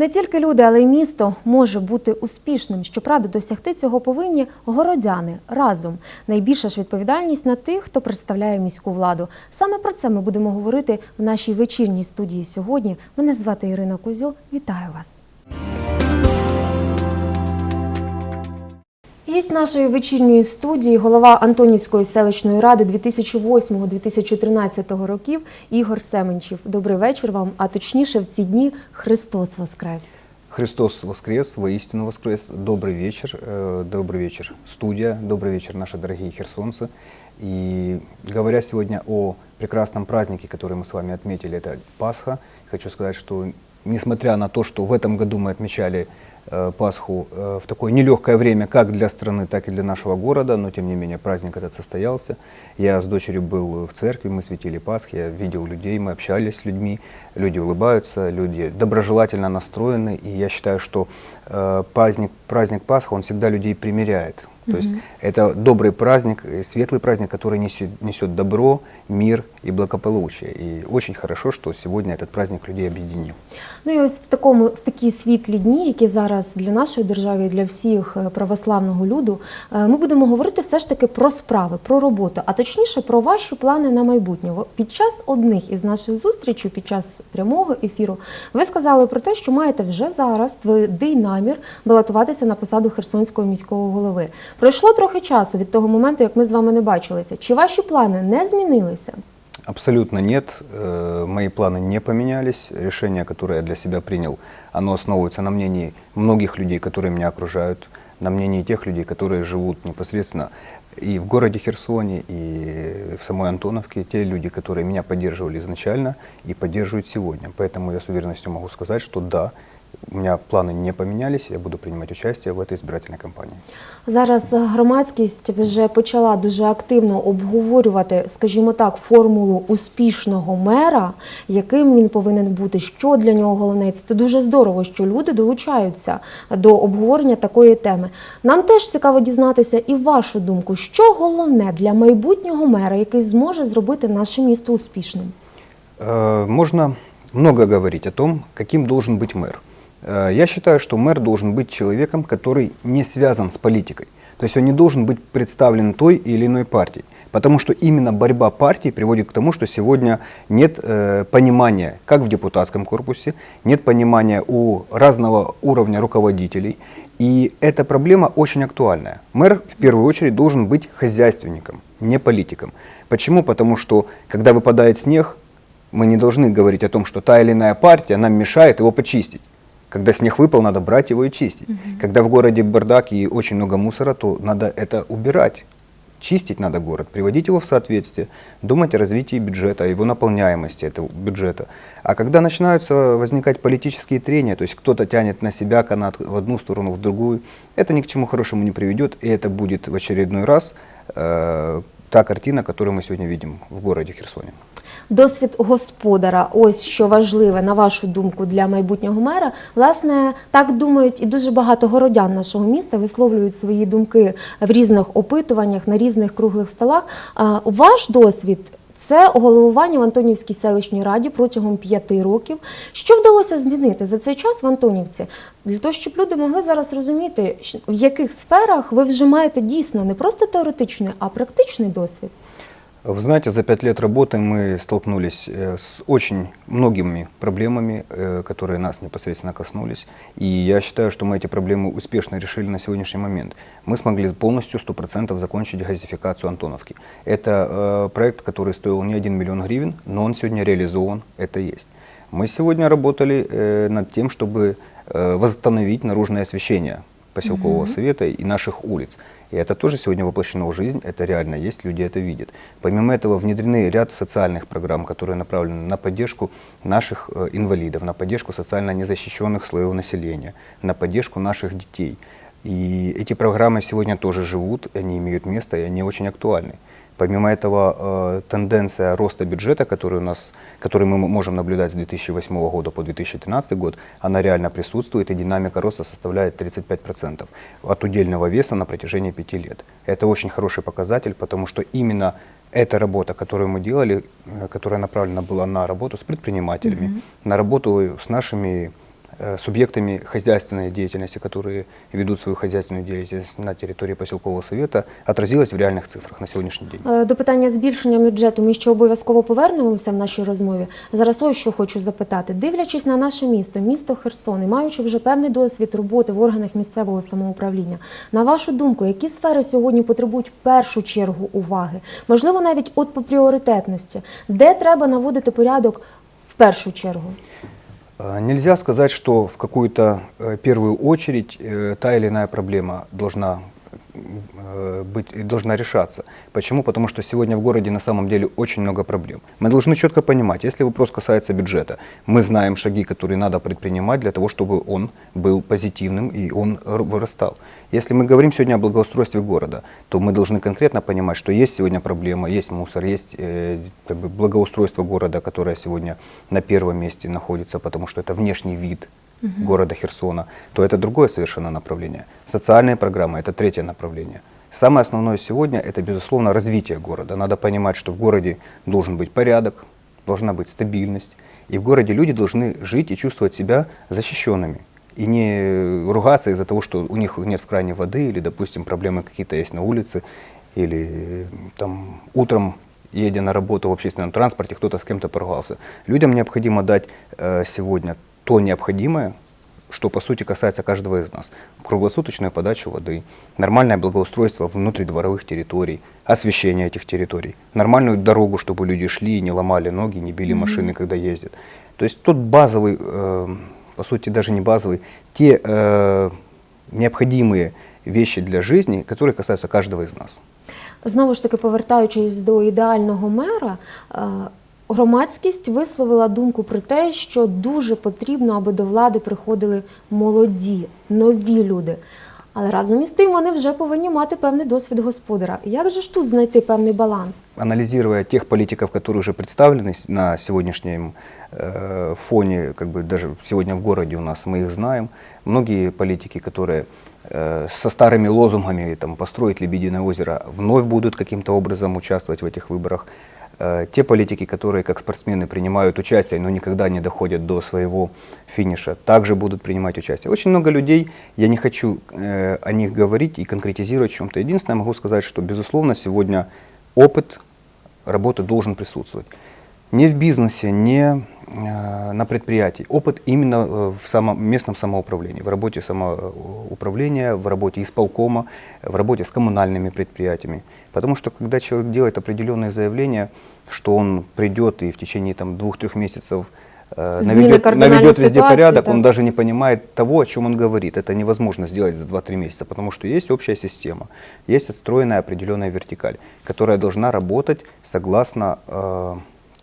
Не тільки люди, але й місто може бути успішним. Щоправда, досягти цього повинні городяни разом. Найбільша ж відповідальність на тих, хто представляє міську владу. Саме про це ми будемо говорити в нашій вечірній студії сьогодні. Мене звати Ірина Козьо. Вітаю вас. Гість нашої вечірньої студії, голова Антонівської селищної ради 2008-2013 років Ігор Семенчів. Добрий вечір вам, а точніше в ці дні Христос Воскрес. Христос воскрес, воистину воскрес. Добрый вечер, э, добрый вечер, студия, добрый вечер, наши дорогие херсонцы. И говоря сегодня о прекрасном празднике, который мы с вами отметили, это Пасха, хочу сказать, что несмотря на то, что в этом году мы отмечали э, Пасху э, в такое нелегкое время как для страны, так и для нашего города, но тем не менее праздник этот состоялся. Я с дочерью был в церкви, мы светили Пасхи, я видел людей, мы общались с людьми, люди улыбаются, люди доброжелательно настроены, и я считаю, что э, праздник, праздник Пасха, он всегда людей примиряет. То есть это добрый праздник, э, светлый праздник, который несет, несет добро, мир и благополучие. И очень хорошо, что сегодня этот праздник людей объединил. Ну і ось в такому в такі світлі дні, які зараз для нашої держави і для всіх е, православного люду, е, ми будемо говорити все ж таки про справи, про роботу, а точніше про ваші плани на майбутнє. Во- Під час одних із наших зустрічей, під час прямого ефіру, ви сказали про те, що маєте вже зараз твердий намір балотуватися на посаду Херсонського міського голови. Пройшло трохи часу від того моменту, як ми з вами не бачилися. Чи ваші плани не змінилися? Абсолютно нет. Э, Мои планы не поменялись. Решение, которое я для себя принял, оно основывается на мнении многих людей, которые меня окружают, на мнении тех людей, которые живут непосредственно и в городе Херсоне, и в самой Антоновке, те люди, которые меня поддерживали изначально и поддерживают сегодня. Поэтому я с уверенностью могу сказать, что да, у меня планы не поменялись, я буду принимать участие в этой избирательной кампании. Зараз громадськість вже почала дуже активно обговорювати, скажімо так, формулу успішного мера, яким він повинен бути, що для нього головне. Це дуже здорово, що люди долучаються до обговорення такої теми. Нам теж цікаво дізнатися і вашу думку, що головне для майбутнього мера, який зможе зробити наше місто успішним. Э, Можно много говорить о том, каким должен быть мэр. Э, Я считаю, что мэр должен быть человеком, который не связан с политикой. То есть он не должен быть представлен той или иной партией. Потому что именно борьба партий приводит к тому, что сегодня нет э, понимания, как в депутатском корпусе, нет понимания у разного уровня руководителей. И эта проблема очень актуальная. Мэр в первую очередь должен быть хозяйственником, не политиком. Почему? Потому что когда выпадает снег, мы не должны говорить о том, что та или иная партия нам мешает его почистить. Когда снег выпал, надо брать его и чистить. Когда в городе бардак и очень много мусора, то надо это убирать. Чистить надо город, приводить его в соответствие, думать о развитии бюджета, о его наполняемости этого бюджета. А когда начинаются возникать политические трения, то есть кто-то тянет на себя канат в одну сторону, в другую, это ни к чему хорошему не приведет, и это будет в очередной раз э, та картина, которую мы сегодня видим в городе Херсоне. Досвід господара, ось що важливе, на вашу думку, для майбутнього мера. Власне, так думають і дуже багато городян нашого міста висловлюють свої думки в різних опитуваннях, на різних круглих столах. Ваш досвід це головування в Антонівській селищній раді протягом п'яти років. Що вдалося змінити за цей час в Антонівці? Для того, щоб люди могли зараз розуміти, в яких сферах ви вже маєте дійсно не просто теоретичний, а практичний досвід. Вы знаете, за пять лет работы мы столкнулись э, с очень многими проблемами, э, которые нас непосредственно коснулись. И я считаю, что мы эти проблемы успешно решили на сегодняшний момент. Мы смогли полностью, 100% закончить газификацию Антоновки. Это э, проект, который стоил не 1 миллион гривен, но он сегодня реализован, это есть. Мы сегодня работали над тем, чтобы восстановить наружное освещение поселкового совета и наших улиц. И это тоже сегодня воплощено в жизнь, это реально есть, люди это видят. Помимо этого внедрены ряд социальных программ, которые направлены на поддержку наших э, инвалидов, на поддержку социально незащищенных слоев населения, на поддержку наших детей. И эти программы сегодня тоже живут, они имеют место, и они очень актуальны. Помимо этого, э, тенденция роста бюджета, который, у нас, который мы можем наблюдать с 2008 года по 2013 год, она реально присутствует, и динамика роста составляет 35% от удельного веса на протяжении пяти лет. Это очень хороший показатель, потому что именно эта работа, которую мы делали, э, которая направлена была на работу с предпринимателями, на работу с нашими субъектами хозяйственной деятельности, которые ведут свою хозяйственную деятельность на территории поселкового совета, отразилось в реальных цифрах на сегодняшний день. Е, До питання збільшення бюджету ми ще обов'язково повернемося в нашій розмові. Зараз ось що хочу запитати. Дивлячись на наше місто, місто Херсон, і маючи вже певний досвід роботи в органах місцевого самоуправління, на вашу думку, які сфери сьогодні потребують в першу чергу уваги? Можливо, навіть от по пріоритетності, де треба наводити порядок в першу чергу? Э, Нельзя сказать, что в какую-то э, первую очередь э, та или иная проблема должна быть, и должна решаться. Почему? Потому что сегодня в городе на самом деле очень много проблем. Мы должны четко понимать, если вопрос касается бюджета, мы знаем шаги, которые надо предпринимать для того, чтобы он был позитивным и он вырастал. Если мы говорим сегодня о благоустройстве города, то мы должны конкретно понимать, что есть сегодня проблема, есть мусор, есть э, как бы благоустройство города, которое сегодня на первом месте находится, потому что это внешний вид города Херсона, то это другое совершенно направление. Социальные программы – это третье направление. Самое основное сегодня – это, безусловно, развитие города. Надо понимать, что в городе должен быть порядок, должна быть стабильность, и в городе люди должны жить и чувствовать себя защищенными. И не ругаться из-за того, что у них нет в кране воды, или, допустим, проблемы какие-то есть на улице, или там утром едя на работу в общественном транспорте, кто-то с кем-то поругался. Людям необходимо дать э, сегодня то необходимое, что по сути касается каждого из нас. Круглосуточную подачу воды, нормальное благоустройство внутридворовых территорий, освещение этих территорий, нормальную дорогу, чтобы люди шли и не ломали ноги, не били машины, когда ездят. То есть тот базовый, э, по сути даже не базовый, те э, необходимые вещи для жизни, которые касаются каждого из нас. Знову ж таки, повертаючись до ідеального мера, громадськість висловила думку про те, що дуже потрібно, аби до влади приходили молоді, нові люди. Але разом із тим вони вже повинні мати певний досвід господара. Як же ж тут знайти певний баланс? анализируя тех политиков, которые уже представлены с- на сегодняшнем э, фоне, как бы даже сегодня в городе у нас, мы их знаем, многие политики, которые э, со старыми лозунгами там, «построить Лебединое озеро» вновь будут каким-то образом участвовать в этих выборах. Э, те политики, которые как спортсмены принимают участие, но никогда не доходят до своего финиша, также будут принимать участие. Очень много людей, я не хочу э, о них говорить и конкретизировать в чем-то. Единственное, могу сказать, что, безусловно, сегодня опыт работы должен присутствовать. Не в бизнесе, не э, на предприятии. Опыт именно э, в самом, местном самоуправлении, в работе самоуправления, в работе исполкома, в работе с коммунальными предприятиями. Потому что когда человек делает определенные заявления, что он придет и в течение там, двух-трех месяцев э, Зміни наведет, кардинальної наведет везде ситуації, порядок, так. он даже не понимает того, о чем он говорит. Это невозможно сделать за 2-3 месяца, потому что есть общая система, есть отстроенная определенная вертикаль, которая должна работать согласно э,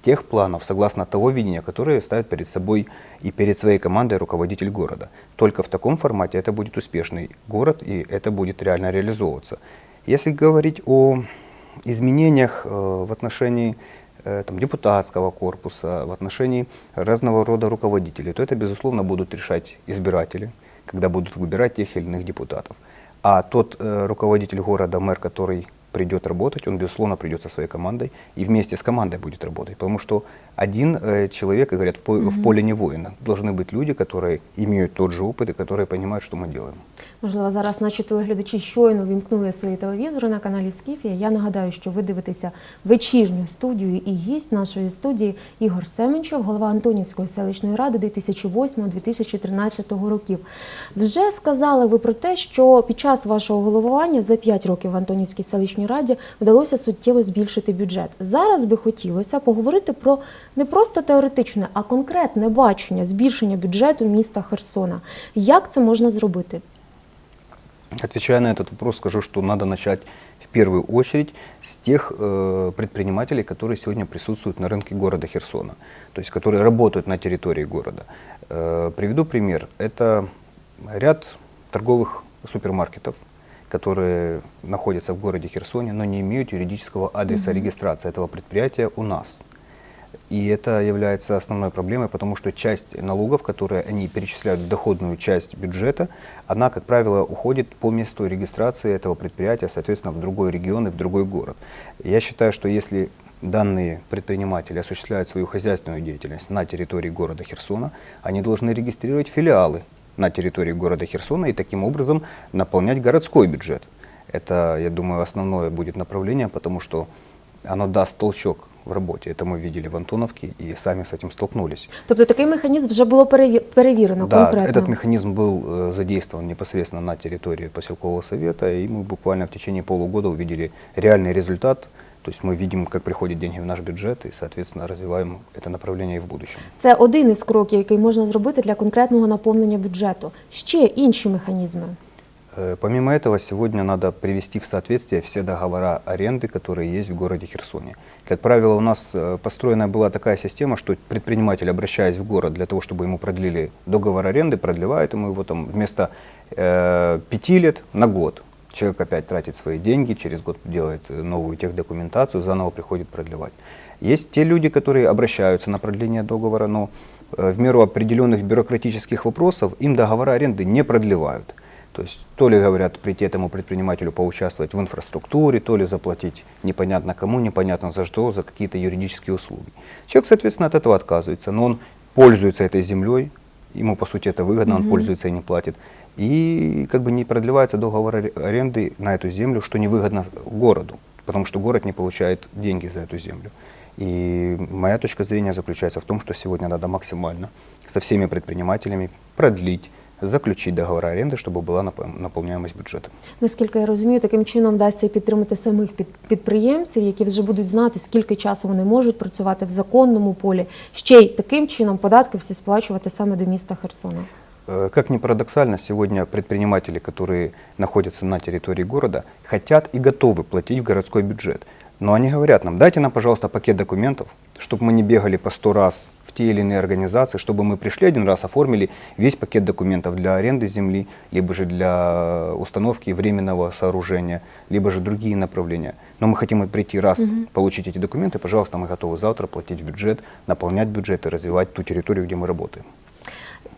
тех планов, согласно того видения, которое ставит перед собой и перед своей командой руководитель города. Только в таком формате это будет успешный город, и это будет реально реализовываться. Если говорить о изменениях э, в отношении э, там, депутатского корпуса, в отношении разного рода руководителей, то это, безусловно, будут решать избиратели, когда будут выбирать тех или иных депутатов. А тот э, руководитель города, мэр, который придет работать, он, безусловно, придет со своей командой и вместе с командой будет работать. Потому что один э, человек, говорят, в, по- в поле не воина. Должны быть люди, которые имеют тот же опыт и которые понимают, что мы делаем. Можливо, зараз наші телеглядачі щойно вімкнули свої телевізори на каналі Скіфія. Я нагадаю, що ви дивитеся вечірню студію і гість нашої студії Ігор Семенчев, голова Антонівської селищної ради 2008-2013 років. Вже сказали ви про те, що під час вашого головування за 5 років в Антонівській селищній раді вдалося суттєво збільшити бюджет. Зараз би хотілося поговорити про не просто теоретичне, а конкретне бачення збільшення бюджету міста Херсона. Як це можна зробити? Отвечая на этот вопрос, скажу, что надо начать в первую очередь с тех э, предпринимателей, которые сегодня присутствуют на рынке города Херсона, то есть которые работают на территории города. Э, приведу пример. Это ряд торговых супермаркетов, которые находятся в городе Херсоне, но не имеют юридического адреса регистрации этого предприятия у нас. И это является основной проблемой, потому что часть налогов, которые они перечисляют в доходную часть бюджета, она, как правило, уходит по месту регистрации этого предприятия, соответственно, в другой регион и в другой город. Я считаю, что если данные предприниматели осуществляют свою хозяйственную деятельность на территории города Херсона, они должны регистрировать филиалы на территории города Херсона и таким образом наполнять городской бюджет. Это, я думаю, основное будет направление, потому что оно даст толчок в работе. Это мы видели в Антоновке и сами с этим столкнулись. Тобто такий механізм вже було переві- перевірено да, конкретно. этот механизм был э, задействован непосредственно на территории поселкового совета, и мы буквально в течение полугода увидели реальный результат. То есть мы видим, как приходят деньги в наш бюджет и, соответственно, развиваем это направление и в будущем. Це один із кроків, який можна зробити для конкретного наповнення бюджету. Ще інші механізми. Э, Помимо этого, сегодня надо привести в соответствие все договора аренды, которые есть в городе Херсоне. Как правило, у нас э, построена была такая система, что предприниматель, обращаясь в город для того, чтобы ему продлили договор аренды, продлевает ему его там вместо э, пяти лет на год. Человек опять тратит свои деньги, через год делает новую техдокументацию, заново приходит продлевать. Есть те люди, которые обращаются на продление договора, но э, в меру определенных бюрократических вопросов им договора аренды не продлевают. То есть то ли говорят прийти этому предпринимателю поучаствовать в инфраструктуре, то ли заплатить непонятно кому, непонятно за что, за какие-то юридические услуги. Человек, соответственно, от этого отказывается, но он пользуется этой землей, ему по сути это выгодно, он Мгм. пользуется и не платит. И как бы не продлевается договор аре- аренды на эту землю, что невыгодно городу, потому что город не получает деньги за эту землю. И моя точка зрения заключается в том, что сегодня надо максимально со всеми предпринимателями продлить, заключить договор аренды, чтобы была напо- наполняемость бюджета. Наскільки я розумію, таким чином вдасться і підтримати самих під- підприємців, які вже будуть знати, скільки часу вони можуть працювати в законному полі. Ще й таким чином податки всі сплачувати саме до міста Херсона. Э, Как ни парадоксально, сегодня предприниматели, которые находятся на территории города, хотят и готовы платить в городской бюджет. Но они говорят нам, дайте нам, пожалуйста, пакет документов, чтобы мы не бегали по сто раз в те или иные организации, чтобы мы пришли один раз, оформили весь пакет документов для аренды земли, либо же для установки временного сооружения, либо же другие направления. Но мы хотим прийти раз, Мгм. получить эти документы, пожалуйста, мы готовы завтра платить в бюджет, наполнять бюджет и развивать ту территорию, где мы работаем.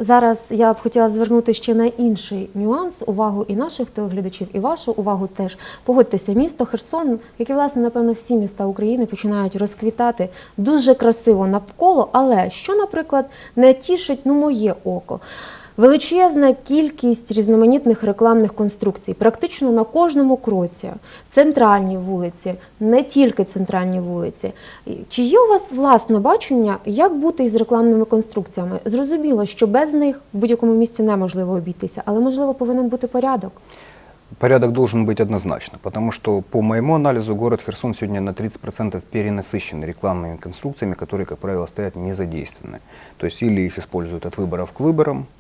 Зараз я б хотіла звернути ще на інший нюанс, увагу і наших телеглядачів, і вашу увагу теж. Погодьтеся, місто Херсон, як і власне, напевно, всі міста України починають розквітати дуже красиво навколо, але що, наприклад, не тішить ну, моє око. Величезна кількість різноманітних рекламних конструкцій, практично на кожному кроці, центральні вулиці, не тільки центральні вулиці. І Чи є у вас власне бачення, як бути із рекламними конструкціями? Зрозуміло, що без них в будь-якому місці неможливо обійтися, але можливо повинен бути порядок. Порядок должен быть однозначно, потому что по моему анализу город Херсон сегодня на 30% перенасыщен рекламными конструкциями, которые, как правило, стоят незадействованные. То есть или их используют от выборов к выборам, э,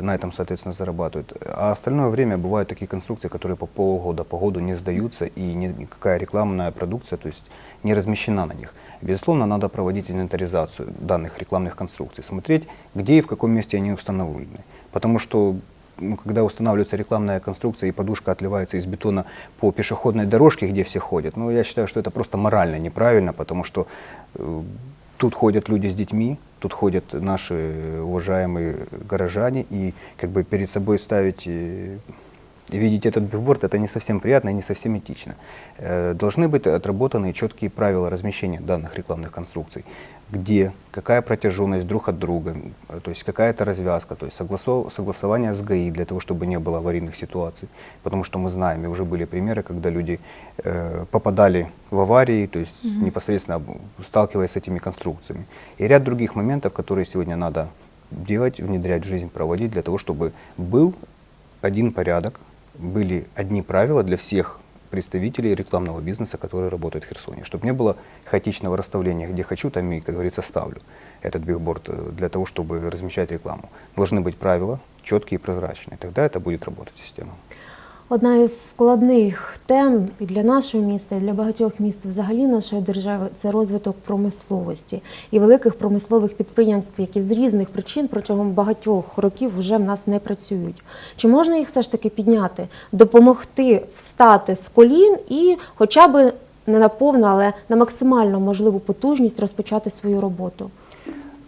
на этом, соответственно, зарабатывают. А остальное время бывают такие конструкции, которые по полгода по году не сдаются, и ни- никакая рекламная продукция то есть, не размещена на них. Безусловно, надо проводить инвентаризацию данных рекламных конструкций, смотреть, где и в каком месте они установлены. Потому что ну, когда устанавливается рекламная конструкция и подушка отливается из бетона по пешеходной дорожке, где все ходят, ну, я считаю, что это просто морально неправильно, потому что э, тут ходят люди с детьми, тут ходят наши уважаемые горожане, и как бы перед собой ставить э, видеть этот билборд, это не совсем приятно и не совсем этично. Э, Должны быть отработаны четкие правила размещения данных рекламных конструкций. Где, какая протяженность друг от друга, э, то есть какая-то развязка, то есть согласо- согласование с ГАИ для того, чтобы не было аварийных ситуаций. Потому что мы знаем, и уже были примеры, когда люди э, попадали в аварии, то есть Мгм. непосредственно сталкиваясь с этими конструкциями. И ряд других моментов, которые сегодня надо делать, внедрять в жизнь, проводить для того, чтобы был один порядок, были одни правила для всех представителей рекламного бизнеса, которые работают в Херсоне. Чтобы не было хаотичного расставления, где хочу, там и, как говорится, ставлю этот билборд э, для того, чтобы размещать рекламу. Должны быть правила четкие и прозрачные. Тогда это будет работать система. Одна із складних тем і для нашого міста, і для багатьох міст взагалі нашої держави це розвиток промисловості і великих промислових підприємств, які з різних причин протягом багатьох років вже в нас не працюють. Чи можна їх все ж таки підняти, допомогти встати з колін і, хоча б не на повну, але на максимально можливу потужність розпочати свою роботу?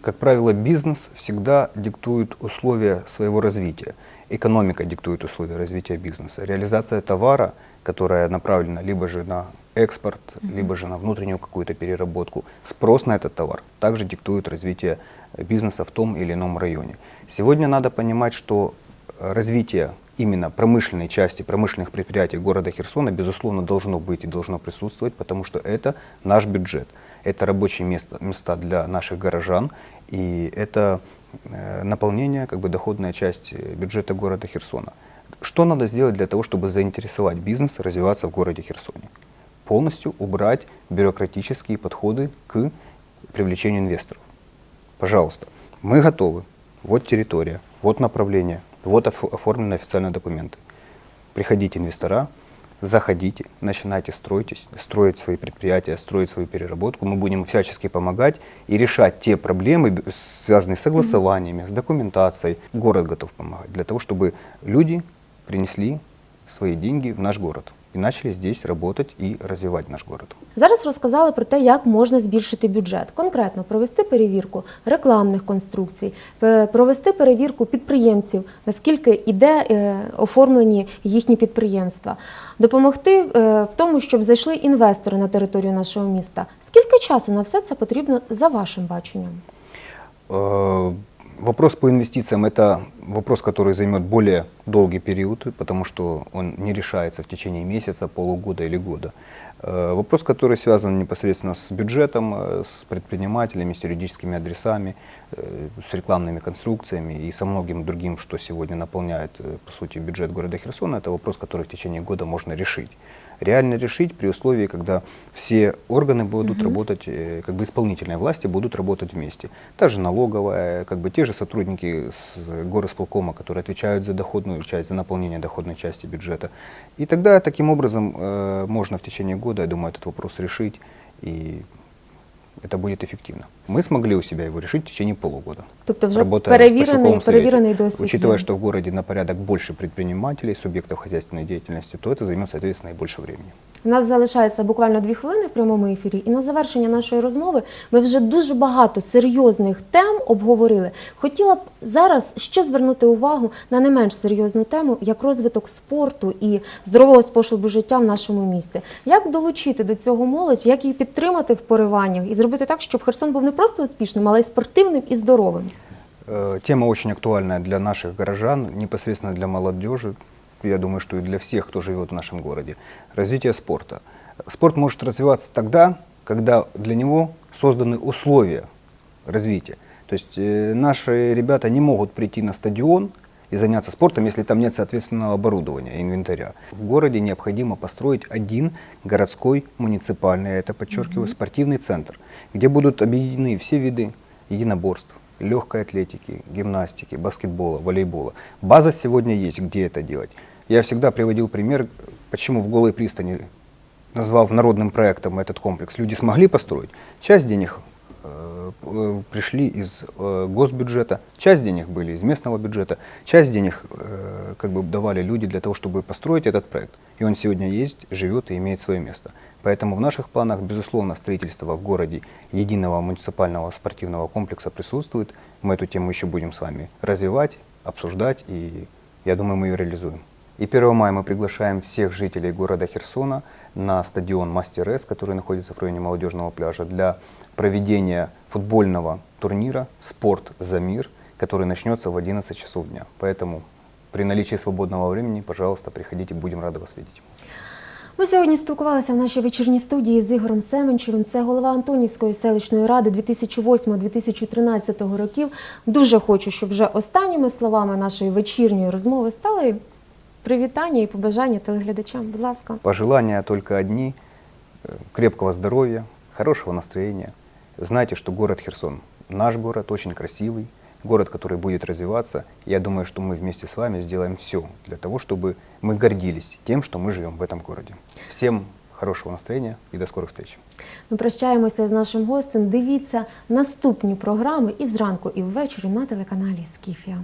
Как правило, бизнес всегда диктует условия своего развития. Экономика диктует условия развития бизнеса. Реализация товара, которая направлена либо же на экспорт, либо же на внутреннюю какую-то переработку. Спрос на этот товар также диктует развитие бизнеса в том или ином районе. Сегодня надо понимать, что развитие именно промышленной части, промышленных предприятий города Херсона, безусловно, должно быть и должно присутствовать, потому что это наш бюджет. Это рабочие места, места для наших горожан, и это наполнение, как бы доходная часть э, бюджета города Херсона. Что надо сделать для того, чтобы заинтересовать бизнес развиваться в городе Херсоне? Полностью убрать бюрократические подходы к привлечению инвесторов. Пожалуйста, мы готовы. Вот территория, вот направление, вот оф- оформлены официальные документы. Приходите инвестора, заходите, начинайте стройтесь, строить свои предприятия, строить свою переработку. Мы будем всячески помогать и решать те проблемы, связанные с согласованиями, с документацией. Город готов помогать для того, чтобы люди принесли свои деньги в наш город и начали здесь работать и развивать наш город. Зараз розказали про те, як можна збільшити бюджет. Конкретно провести перевірку рекламних конструкцій, провести перевірку підприємців, наскільки іде е, оформлені їхні підприємства, допомогти е, в тому, щоб зайшли інвестори на територію нашого міста. Скільки часу на все це потрібно за вашим баченням? Вопрос по инвестициям – это вопрос, который займет более долгий период, потому что он не решается в течение месяца, полугода или года. Э, Вопрос, который связан непосредственно с бюджетом, э, с предпринимателями, с юридическими адресами, э, с рекламными конструкциями и со многим другим, что сегодня наполняет, по сути, бюджет города Херсона, это вопрос, который в течение года можно решить. Реально решить при условии, когда все органы будут работать, э, как бы исполнительные власти будут работать вместе. Та же налоговая, как бы те же сотрудники с э, горосполкома, которые отвечают за доходную часть, за наполнение доходной части бюджета. И тогда таким образом э, можно в течение года, я думаю, этот вопрос решить, и это будет эффективно. Мы смогли у себя его решить в течение полугода. Тобто вже Работая в перевірений, поселковом совете. перевірений досвід. Учитывая, є. что в городе на порядок больше предпринимателей, субъектов хозяйственной деятельности, то это займет, соответственно, и больше времени. У нас залишається буквально дві хвилини в прямому ефірі, і на завершення нашої розмови ми вже дуже багато серйозних тем обговорили. Хотіла б зараз ще звернути увагу на не менш серйозну тему, як розвиток спорту і здорового способу життя в нашому місті. Як долучити до цього молодь, як її підтримати в пориваннях і зробити так, щоб Херсон був не просто успішним, але й спортивним і здоровим. Э, Тема очень актуальная для наших горожан, непосредственно для молодежи, я думаю, что и для всех, кто живет в нашем городе. Развитие спорта. Спорт может развиваться тогда, когда для него созданы условия развития. То есть э, наши ребята не могут прийти на стадион и заняться спортом, если там нет соответственного оборудования, инвентаря. В городе необходимо построить один городской муниципальный, я это подчеркиваю, спортивный центр, где будут объединены все виды единоборств, легкой атлетики, гимнастики, баскетбола, волейбола. База сегодня есть, где это делать. Я всегда приводил пример, почему в Голой пристани, назвав народным проектом этот комплекс, люди смогли построить. Часть денег э, э, пришли из э, госбюджета, часть денег были из местного бюджета, часть денег э, как бы давали люди для того, чтобы построить этот проект. И он сегодня есть, живет и имеет свое место. Поэтому в наших планах, безусловно, строительство в городе единого муниципального спортивного комплекса присутствует. Мы эту тему еще будем с вами развивать, обсуждать, и я думаю, мы ее реализуем. И 1 мая мы приглашаем всех жителей города Херсона на стадион Мастер С, который находится в районе молодежного пляжа, для проведения футбольного турнира «Спорт за мир», который начнется в 11 часов дня. Поэтому при наличии свободного времени, пожалуйста, приходите, будем рады вас видеть. Ми сьогодні спілкувалися в нашій вечірній студії з Ігорем Семенчевим. Це голова Антонівської селищної ради 2008-2013 років. Дуже хочу, щоб вже останніми словами нашої вечірньої розмови стали привітання і побажання телеглядачам. Будь ласка. Пожелания только одни – э, крепкого здоровья, хорошего настроения. Знайте, что город Херсон – наш город, очень красивый, город, который будет развиваться. Я думаю, что мы вместе с вами сделаем все для того, чтобы мы гордились тем, что мы живем в этом городе. Всем хорошего настроения и до скорых встреч. Ми прощаємося з нашим гостем. Дивіться наступні програми і зранку, і ввечері на телеканалі Скіфія.